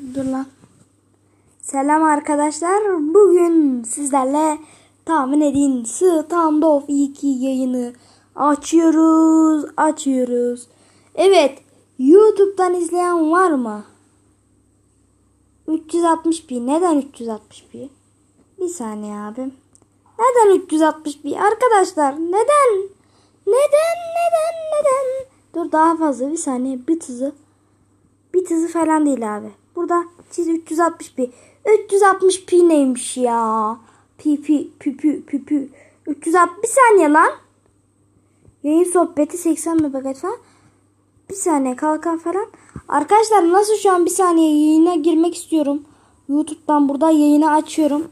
Dur lan. Selam arkadaşlar. Bugün sizlerle tahmin edin Standoff 2 yayını açıyoruz. Açıyoruz. Evet. YouTube'dan izleyen var mı? 360p. Neden 360p? Bir saniye abim. Neden 360p? Arkadaşlar neden? Neden? Neden? Neden? Dur daha fazla bir saniye. Bit hızı. Bit hızı falan değil abi. Burada çiz 360p. 360p neymiş ya? Pi pi pi pi pi pi. 360 bir saniye lan. Yayın sohbeti 80 megabayt falan. Bir saniye kalkan falan. Arkadaşlar nasıl şu an bir saniye yayına girmek istiyorum. YouTube'dan burada yayını açıyorum.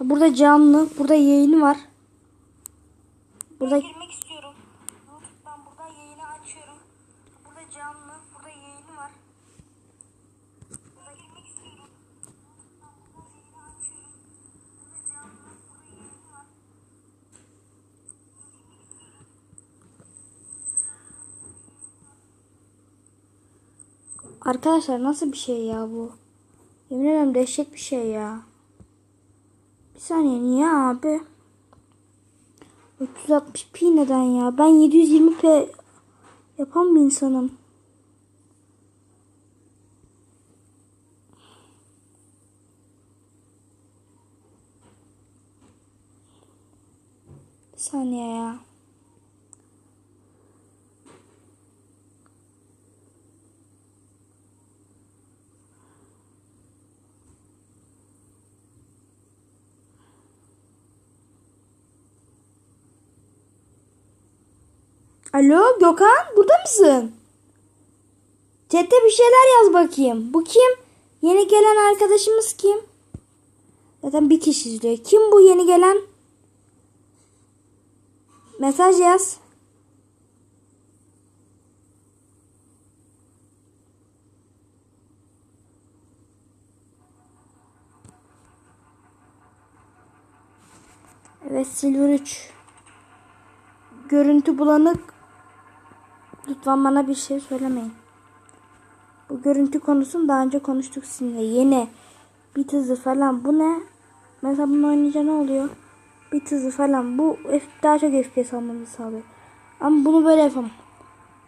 Burada canlı, burada yayını var. Burada girmek istiyorum. YouTube'dan burada yayını açıyorum. Burada canlı, burada yayını var. Burada girmek istiyorum. YouTube'dan burada yayını açıyorum. Burada canlı, burada yayını var. Arkadaşlar nasıl bir şey ya bu? Yemin ederim dehşet bir şey ya. Bir saniye niye abi? 360p neden ya? Ben 720p yapan bir insanım. Bir saniye ya. Alo Gökhan burada mısın? Chat'te bir şeyler yaz bakayım. Bu kim? Yeni gelen arkadaşımız kim? Zaten bir kişi izliyor. Kim bu yeni gelen? Mesaj yaz. Evet Silver 3. Görüntü bulanık. Lütfen bana bir şey söylemeyin. Bu görüntü konusunu daha önce konuştuk sizinle. Yeni bit hızı falan. Bu ne? Mesela bunu oynayınca ne oluyor? Bit hızı falan. Bu daha çok FPS almamızı sağlıyor. Ama bunu böyle yapamam.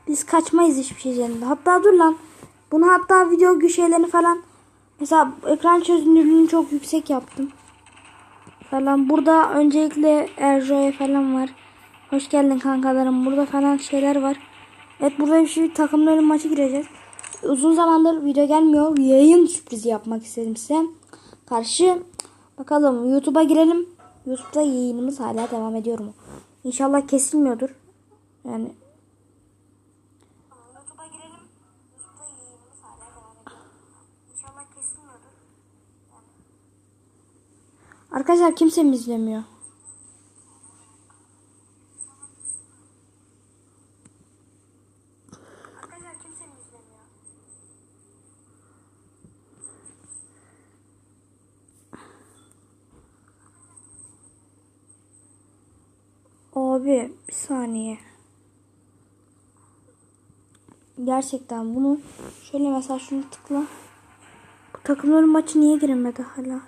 Biz kaçmayız hiçbir şey üzerinde. Hatta dur lan. Bunu hatta video şeylerini falan. Mesela ekran çözünürlüğünü çok yüksek yaptım. Falan. Burada öncelikle Erjo'ya falan var. Hoş geldin kankalarım. Burada falan şeyler var. Evet burada bir şey takımların maçı gireceğiz. Uzun zamandır video gelmiyor. Yayın sürprizi yapmak istedim size. Karşı bakalım YouTube'a girelim. YouTube'da yayınımız hala devam ediyor mu? İnşallah kesilmiyordur. Yani. Arkadaşlar kimse mi izlemiyor? Arkadaşlar kimse mi izlemiyor? Abi bir saniye. Gerçekten bunu şöyle mesela şunu tıkla. Bu takımların maçı niye giremedi hala?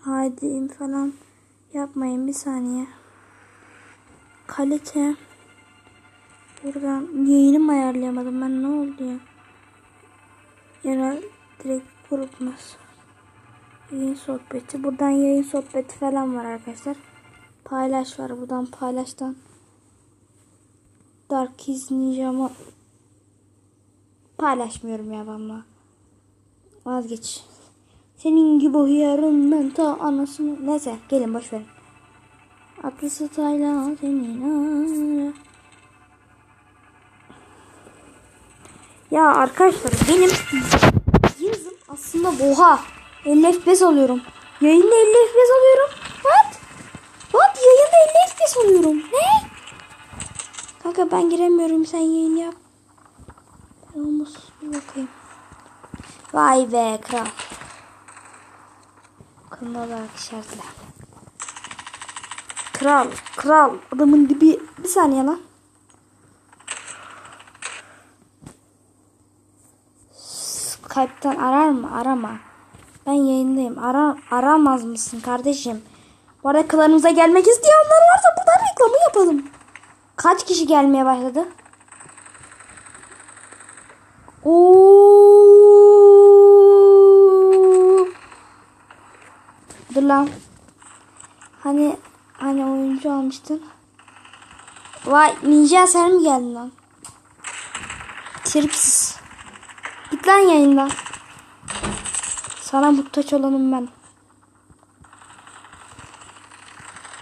Haydi falan yapmayın bir saniye. Kalite. Buradan yayınımı ayarlayamadım ben ne oldu ya? Genel direkt grupmaz. Yayın sohbeti. Buradan yayın sohbeti falan var arkadaşlar. Paylaş var buradan paylaştan. Dark Kiss Ninja'mı paylaşmıyorum ya valla. Vazgeç. Senin gibi hıyarından ta anasını. Neyse gelin boş verin. Aklısı tayla senin ara. Ya arkadaşlar benim yazım aslında oha 50 FPS alıyorum. Yayında 50 FPS alıyorum. What? What? Yayında 50 FPS alıyorum. Ne? Kanka ben giremiyorum sen yayın yap. Ben olmaz bir bakayım. Vay be kral. Kanal olarak işaretle. Kral, kral. Adamın dibi. Bir saniye lan. Skype'tan arar mı? Arama. Ben yayındayım. Ara, aramaz mısın kardeşim? Bu arada klanımıza gelmek isteyenler varsa. Kaç kişi gelmeye başladı? Oo. Dur lan. Hani hani oyuncu almıştın? Vay ninja sen mi geldin lan? Tripsiz. Git lan yayından. Sana muhtaç olanım ben.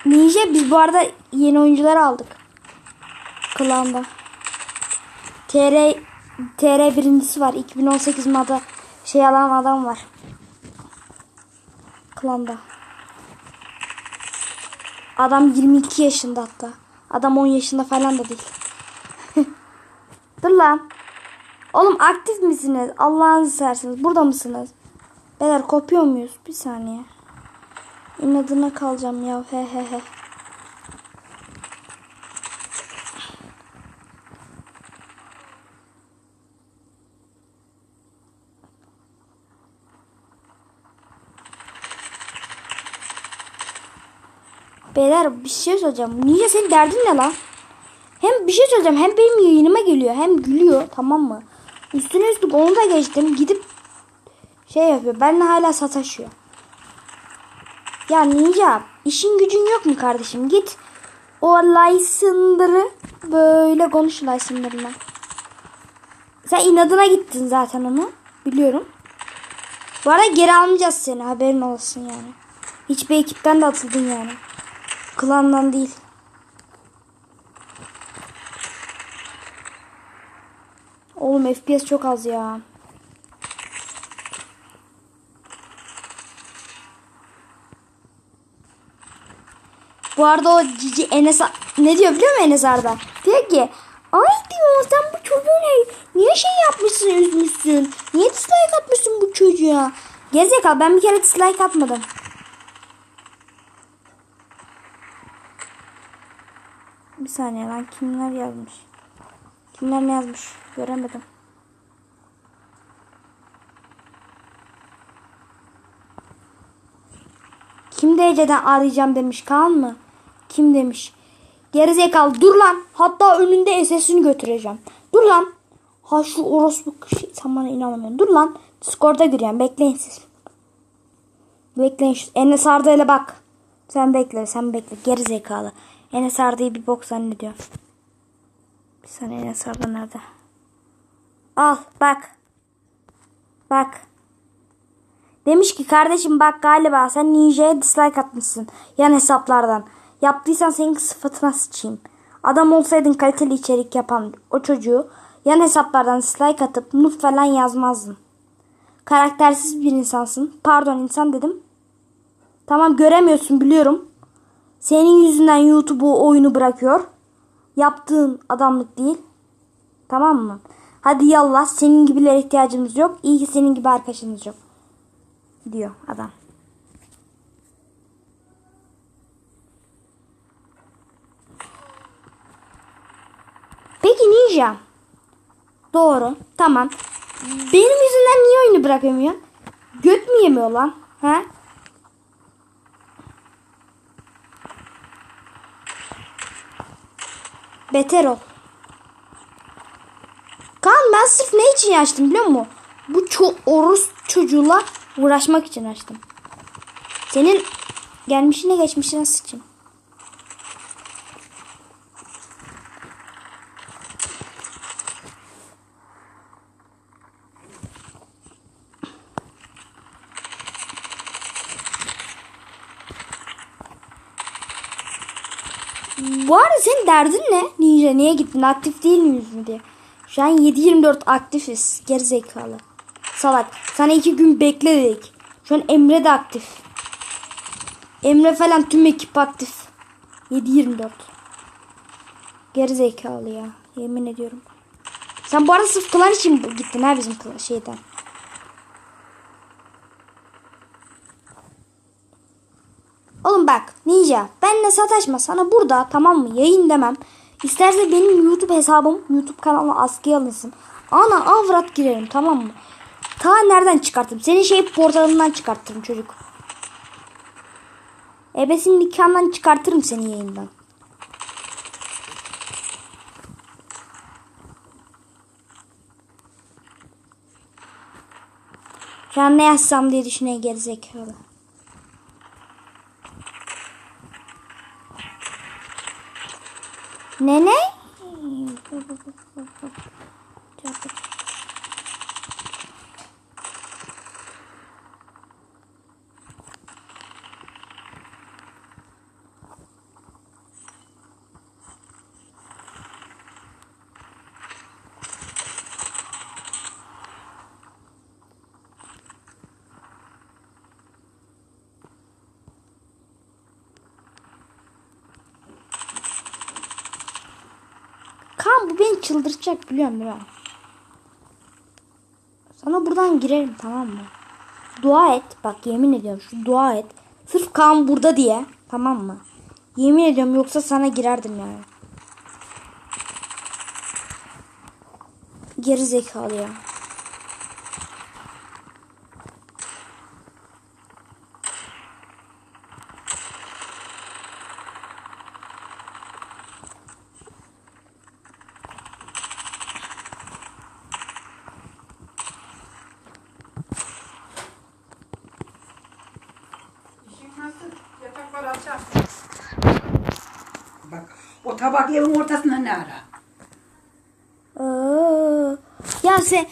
Ninja biz bu arada yeni oyuncular aldık. Klanda. TR TR birincisi var. 2018 moda şey alan adam var. Klanda. Adam 22 yaşında hatta. Adam 10 yaşında falan da değil. Dur lan. Oğlum aktif misiniz? Allah'ınızı serseniz. Burada mısınız? Beyler kopuyor muyuz? Bir saniye. İnadına kalacağım ya. He he he. Beyler bir şey söyleyeceğim. Niye senin derdin ne lan? Hem bir şey söyleyeceğim. Hem benim yayınıma geliyor. Hem gülüyor. Tamam mı? Üstüne üstlük onu da geçtim. Gidip şey yapıyor. Benimle hala sataşıyor. Ya Ninja işin gücün yok mu kardeşim? Git o Lysandır'ı böyle konuş Lysandır'la. Sen inadına gittin zaten onu. Biliyorum. Bu arada geri almayacağız seni. Haberin olsun yani. Hiçbir ekipten de atıldın yani. Klandan değil. Oğlum FPS çok az ya. Bu arada o cici Enes ne diyor biliyor musun Enes Arda? Diyor ki ay diyor sen bu çocuğu? Niye şey yapmışsın üzmüşsün? Niye dislike atmışsın bu çocuğa? Gerizekalı ben bir kere dislike atmadım. Bir saniye lan kimler yazmış? Kimler ne yazmış? Göremedim. Kim DC'den arayacağım demiş Kaan mı? Kim demiş? Gerizekalı dur lan. Hatta önünde SS'ini götüreceğim. Dur lan. Ha şu orospu şey, sen bana inanamıyorsun. Dur lan. Discord'a gireceğim. Bekleyin siz. Bekleyin. şu- Enes Arda bak. Sen bekle. Sen bekle. Gerizekalı. Enes Arda'yı bir bok zannediyor. Bir saniye Enes Arda nerede? Al bak. Bak. Demiş ki kardeşim bak galiba sen Ninja'ya dislike atmışsın yan hesaplardan. Yaptıysan senin sıfatına sıçayım. Adam olsaydın kaliteli içerik yapan o çocuğu yan hesaplardan dislike atıp noob falan yazmazdın. Karaktersiz bir insansın. Pardon insan dedim. Tamam göremiyorsun biliyorum. Senin yüzünden YouTube'u oyunu bırakıyor. Yaptığın adamlık değil. Tamam mı? Hadi yallah senin gibilere ihtiyacımız yok. İyi ki senin gibi arkadaşınız yok diyor adam. Peki Ninja. Doğru. Tamam. Benim yüzümden niye oyunu bırakamıyor? Göt mü yemiyor lan? He? Beter ol. Kaan ben sırf ne için açtım biliyor musun? Bu ço orus çocuğuyla uğraşmak için açtım. Senin gelmişine geçmişine sıçayım. Bu arada senin derdin ne? Ninja niye gittin? Aktif değil miyiz mi diye. Şu an 7-24 aktifiz. Gerizekalı. Salak. Sana iki gün bekle dedik. Şu an Emre de aktif. Emre falan tüm ekip aktif. 7-24. Gerizekalı ya. Yemin ediyorum. Sen bu arada sırf klan için gittin ha bizim şeyden. Oğlum bak Ninja benle sataşma sana burada tamam mı yayın demem. İsterse benim YouTube hesabım YouTube kanalıma askıya alınsın. Ana avrat girerim tamam mı? Ta nereden çıkarttım? Senin şey portalından çıkarttım çocuk. Ebesin nikahından çıkartırım seni yayından. Şu an ne yazsam diye düşünüyor gerizekalı. Ne ne? Kan bu beni çıldırtacak biliyorum mi? Sana buradan girerim tamam mı? Dua et. Bak yemin ediyorum şu dua et. Sırf kan burada diye. Tamam mı? Yemin ediyorum yoksa sana girerdim yani. Geri zekalı ya. İşin nasıl? Yataklar açar. Bak o tabak evin ortasında ne ara? Aa, ya sen